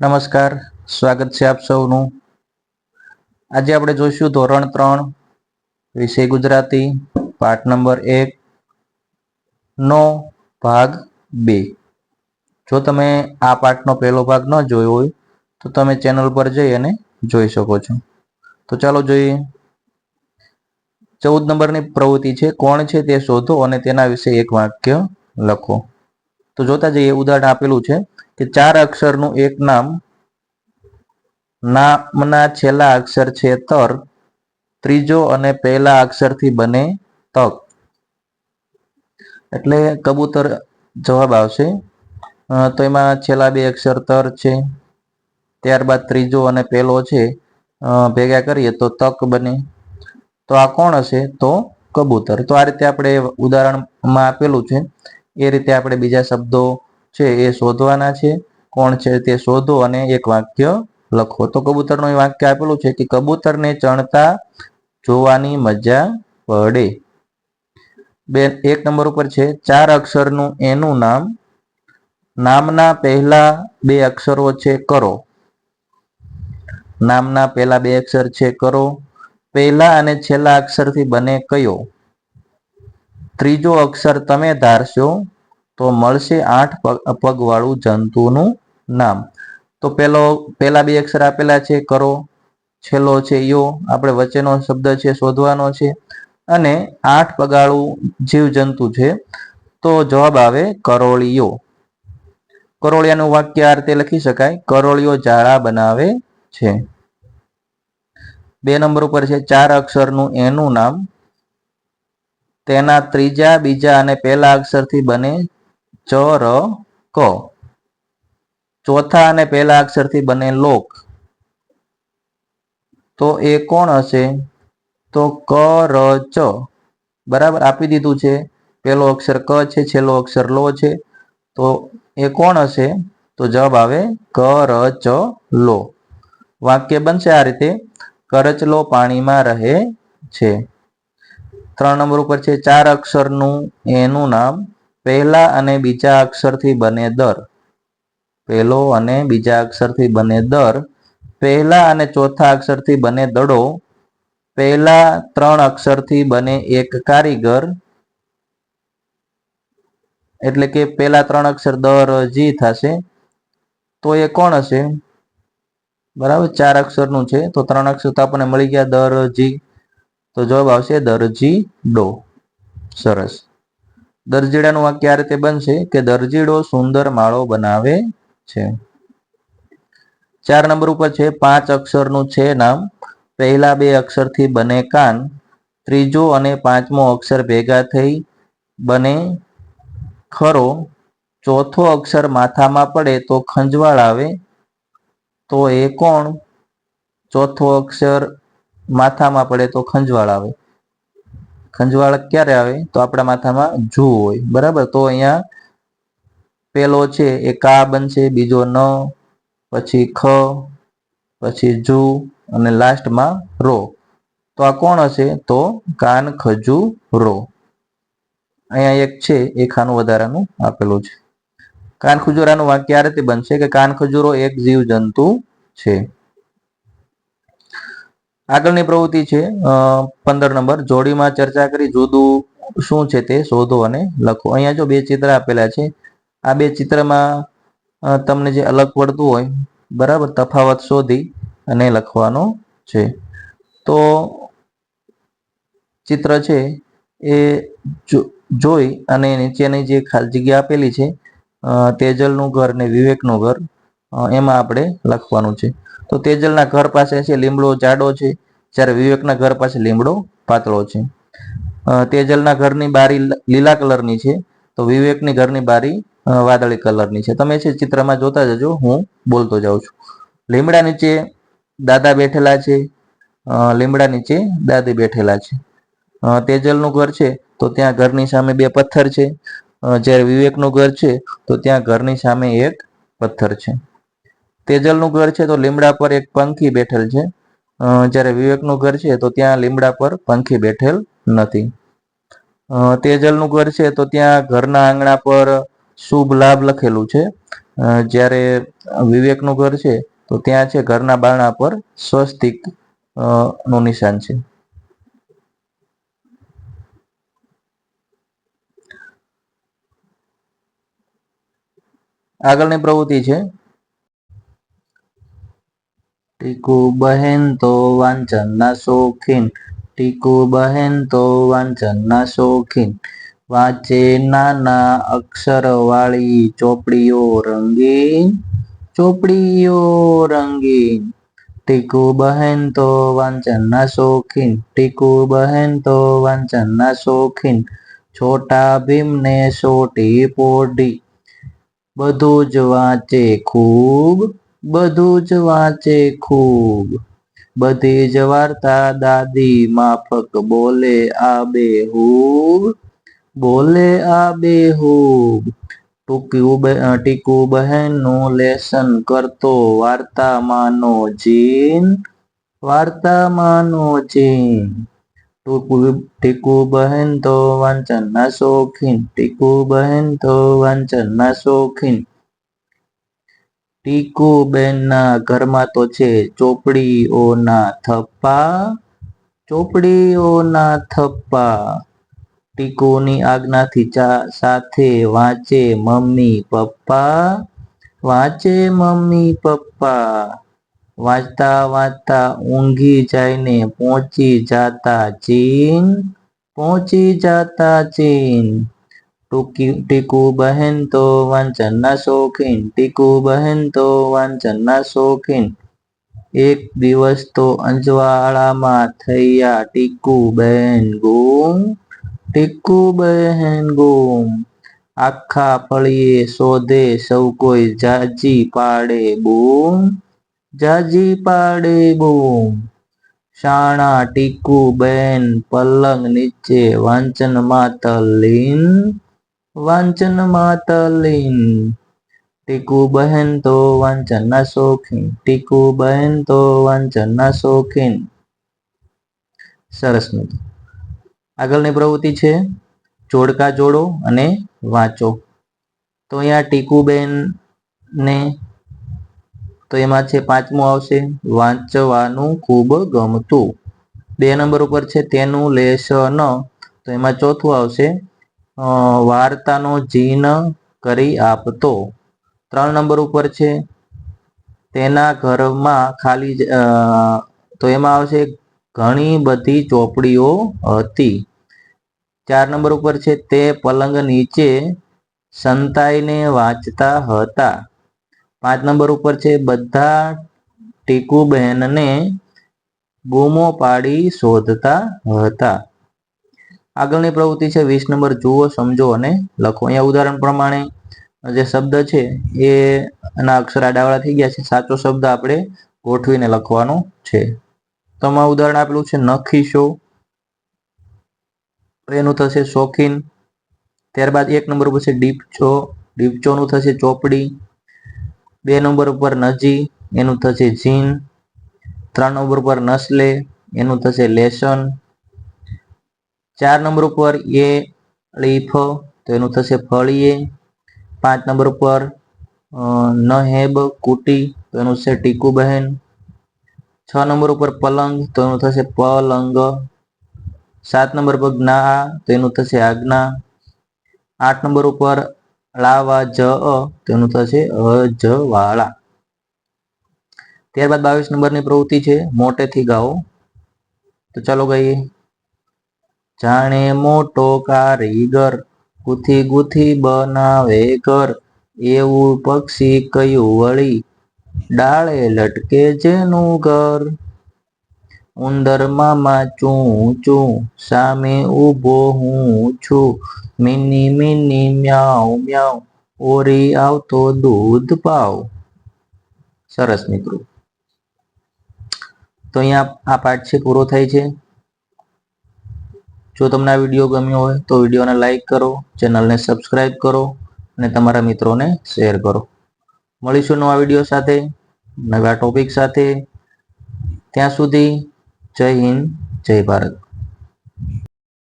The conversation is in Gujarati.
નમસ્કાર, સ્વાગત છે આપ સૌનું. આજે આપણે જોઈશું ધોરણ ત્રણ, વિષય ગુજરાતી, પાઠ નંબર એક, નો ભાગ બે. જો તમે આ પાઠનો પહેલો ભાગ ન જોયો હોય, તો તમે ચેનલ પર જઈ અને જોઈ શકો છો. તો ચાલો જોઈએ. ચૌદ નંબરની પ્રવૃત્તિ છે, કોણ છે તે શોધો અને તેના વિશે એક વાક્ય લખો. તો જોતા જઈએ, ઉદાહરણ આપેલું છે કે ચાર અક્ષરનું એક નામ નામના છેલ્લા અક્ષર છે તર, ત્રીજો અને પહેલા અક્ષરથી બને તક. એટલે કબૂતર જવાબ આવશે. તો એમાં છેલ્લા બે અક્ષર તર છે, ત્યારબાદ ત્રીજો અને પહેલો છે. ભેગા કરીએ તો તક બને. તો આ કોણ હશે? તો કબૂતર. તો આ રીતે આપણે ઉદાહરણમાં આપેલું છે એ રીતે આપણે બીજા શબ્દો છે એ શોધવાના છે. કોણ છે તે શોધો અને એક વાક્ય લખો. તો કબૂતરનું એ વાક્ય આપેલું છે કે કબૂતરને ચણતા જોવાની મજા પડે. બે એક નંબર ઉપર છે, ચાર અક્ષરનું એનું નામ. નામના પહેલા બે અક્ષરો છે, કરો. નામના પહેલા બે અક્ષર છે, કરો. પહેલા અને છેલ્લા અક્ષરથી બને કયો? ત્રીજો અક્ષર તમે ધારશો તો મળશે આઠ પગ, પગવાળું જંતુનું નામ. તો પેલો, પેલા બે અક્ષર આપેલા છે, કરો, છેલ્લો છે, યો. આપણે વચ્ચેનો શબ્દ છે, શોધવાનો છે. અને આઠ પગાળું જીવજંતુ છે, તો જવાબ આવે કરોળિયો. કરોળિયાનું વાક્ય આ રીતે લખી શકાય, કરોળિયો જાળા બનાવે છે. બે નંબર ઉપર છે, ચાર અક્ષરનું એનું નામ. તેના ત્રીજા, બીજા અને પહેલા અક્ષરથી બને ચ, ર, ક. ચોથા અને પહેલા અક્ષરથી બને લોક. તો એ કોણ હશે? તો ક, ર, ચ. બરાબર આપી દીધું છે. પહેલો અક્ષર ક છે, છેલ્લો અક્ષર લો છે. તો એ કોણ હશે? તો જવાબ આવે ક, ર, ચ, લો. વાક્ય બનશે આ રીતે. કરચલો પાણીમાં રહે છે. ત્રણ નંબર ઉપર છે, ચાર અક્ષરનું, એનું નામ પહેલા અને બીજા અક્ષરથી બને દર. પહેલો અને બીજા અક્ષરથી બને દર. પહેલા અને ચોથા અક્ષરથી બને દડો. પહેલા ત્રણ અક્ષરથી બને એક કારીગર. એટલે કે પહેલા ત્રણ અક્ષર દર જી થશે, તો એ કોણ હશે? બરાબર, ચાર અક્ષરનું છે, તો ત્રણ અક્ષર તો આપણને મળી ગયા દર જી તો જવાબ આવશે દરજી ડો. સરસ. દરજીડાનું વાક્ય આ રીતે બનશે કે દરજીડો સુંદર માળો બનાવે છે. ચાર નંબર ઉપર છે, પાંચ અક્ષરનું છે નામ. પહેલા બે અક્ષરથી બને કાન. ત્રીજો અને પાંચમો અક્ષર ભેગા થઈ બને ખરો. ચોથો અક્ષર માથામાં પડે તો ખંજવાળ આવે. તો એ કોણ? ચોથો અક્ષર માથામાં પડે તો ખંજવાળ આવે. ખંજવાળ ક્યારે આવે? તો આપણા માથામાં જુ હોય. બરાબર? તો અહીંયા પેલો છે, એ કા બનશે બીજો ન, પછી ખ, પછી જુ, અને લાસ્ટમાં રો. તો આ કોણ હશે? તો કાન, ખજુ, રો. અહીંયા એક છે, એ ખાનું વધારાનું આપેલું છે. કાન ખજૂરાનું વાક્ય આ રીતે બનશે કે કાન ખજુરો એક જીવ જંતુ છે. આગળની પ્રવૃત્તિ છે પંદર નંબર. જોડીમાં ચર્ચા કરી જુદું શું છે તે શોધો અને લખો. અહીંયા જો બે ચિત્ર આપેલા છે, આ બે ચિત્રમાં તમને જે અલગ પડતું હોય, બરાબર, તફાવત શોધી અને લખવાનો છે. તો ચિત્ર છે એ જોઈ અને નીચેની જે ખાલી જગ્યા આપેલી છે તેજલનું ઘર ને વિવેકનું ઘર. એમાં આપણે લખવાનું છે. તો તેજલના ઘર પાસે છે, લીમડો જાડો છે. જ્યારે વિવેકના ઘર પાસે લીમડો પાતળો છે. તેજલના ઘરની બારી લીલા કલરની છે. તો વિવેકની ઘરની બારી વાદળી કલરની છે. તમે છે ચિત્રમાં જોતા જજો, હું બોલતો જાઉં છું. લીમડા નીચે દાદા બેઠેલા છે. લીમડા નીચે દાદી બેઠેલા છે. તેજલનું ઘર છે, તો ત્યાં ઘરની સામે બે પથ્થર છે. જ્યારે વિવેકનું ઘર છે, તો ત્યાં ઘરની સામે એક પથ્થર છે. તેજલનું ઘર છે તો લીમડા પર એક પંખી બેઠેલ છે. જ્યારે વિવેકનું ઘર છે તો ત્યાં લીમડા પર પંખી બેઠેલ નથી. તેજલનું ઘર છે તો ત્યાં ઘરના આંગણા પર શુભ લાભ લખેલું છે. જ્યારે વિવેકનું ઘર છે તો ત્યાં છે ઘરના બારણા પર સ્વસ્તિકનું નિશાન છે. આગળની પ્રવૃત્તિ છે. ટીકુ બહેન તો વાંચનના શોખીન. ટીકુ બહેન તો વાંચનના શોખીન. વાંચે નાના અક્ષર વાળી ચોપડીઓ રંગીન. ચોપડીઓ રંગીન. ટીકુ બહેન તો વાંચનના શોખીન. ટીકુ બહેન તો વાંચનના શોખીન. છોટા ભીમને સોટી પોઢી. બધું જ વાંચે ખૂબ બધું જ વાંચે ખૂબ. બધી જ વાર્તા દાદી માફક બોલે આ બેહૂબ બોલે આ બે હૂબ બ- ટીકુ બહેનનું લેસન કરતો વાર્તા માનો જીન. વાર્તા માનો જીન. ટીકુ બહેન તો વાંચનના શોખીન. ટીકુ બહેન તો વાંચનના શોખીન. ટીકુ બેનના ઘરમાં તો છે ચોપડીઓના થપ્પા ચોપડીઓના થપ્પા. ટીકુની આજ્ઞાથી ચા સાથે વાંચે મમ્મી પપ્પા, વાંચે મમ્મી પપ્પા. વાંચતા વાંચતા ઊંઘી જાયને પહોંચી જાતા ચીન, પહોંચી જાતા ચીન. ટૂંકી ટીકુ બહેન તો વાંચનના શોખીન ટીકુ બહેન તો વાંચનના શોખીન એક દિવસ તો અંજવાળામાં થયા ટીકુ બહેન ગુમ ટીકુ બહેન ગુમ આખા ફળીએ શોધે સૌ કોઈ જાજી પાડે બૂમ જાજી પાડે બૂમ શાણા ટીકુ બેન પલંગ નીચે વાંચનમાં તલ્લીન વાંચનમાં તલ્લીન ટીકુ બહેન તો વાંચનના શોખીન. ટીકુ બહેન તો વાંચનના શોખીન. સરસ મિત્રો. આગળની પ્રવૃત્તિ છે, જોડકા જોડો અને વાંચો. તો અહીંયા ટીકુબેન ને તો એમાં છે પાંચમું આવશે, વાંચવાનું ખૂબ ગમતું. બે નંબર ઉપર છે તેનું લેશન તો એમાં ચોથું આવશે વાર્તાનો જીન કરી આપતો. ત્રણ નંબર ઉપર છે, તેના ઘરમાં ખાલી તો એમાં આવશે ઘણી બધી ચોપડીઓ હતી. ચાર નંબર ઉપર છે, તે પલંગ નીચે સંતાઈને વાંચતા હતા. પાંચ નંબર ઉપર છે, બધા ટીકુબહેનને બૂમો પાડી શોધતા હતા. આગળની પ્રવૃત્તિ છે, વીસ નંબર જુઓ, સમજો અને લખો. અહીંયા ઉદાહરણ પ્રમાણે જે શબ્દ છે, એ એના અક્ષર આડાવાળા થઈ ગયા છે. સાચો શબ્દ આપણે ગોઠવીને લખવાનો છે. તો ઉદાહરણ આપેલું છે, નખીશો. એનું થશે શોખીન. ત્યારબાદ એક નંબર ઉપર છે, ડીપચો. ડીપચોનું થશે ચોપડી. બે નંબર ઉપર નજી, એનું થશે જીન. ત્રણ નંબર ઉપર નસલે, એનું થશે લેસન. ચાર નંબર ઉપર એ લીફ તો એનું થશે ફળીએ પાંચ નંબર ઉપર નહેબ કુટી, તો એનું છે ટીકુ બહેન. છ નંબર ઉપર પલંગ, તો એનું થશે પલંગ. સાત નંબર પર જ્ઞા, તો એનું થશે આજ્ઞા. આઠ નંબર ઉપર લાવા જ તો એનું થશે અજવાળા. ત્યારબાદ બાવીસ નંબરની પ્રવૃત્તિ છે, મોટેથી ગાઓ. તો ચાલો ગાઈએ. જાણે મોટો કારીગર ગુથી ગુથી બનાવે ઘર. એવું પક્ષી કયું વળી ડાળે લટકે જેનું ઘર? ઉંદર મામા ચું ચું, સામે ઊભો હું છું. મિની મિની મ્યાઉ મ્યાઉ, ઓરી આવતો દૂધ પાવ. સરસ મિત્રો. તો અહીંયા આ પાઠ છે, પૂરો થાય છે. જો તમને આ વીડિયો ગમ્યો હોય તો વિડીયોને લાઇક કરો, ચેનલને સબસ્ક્રાઇબ કરો અને તમારા મિત્રોને શેર કરો. મળીશું નવા વીડિયો સાથે, નવા ટોપિક સાથે. ત્યાં સુધી જય હિન્દ, જય ભારત.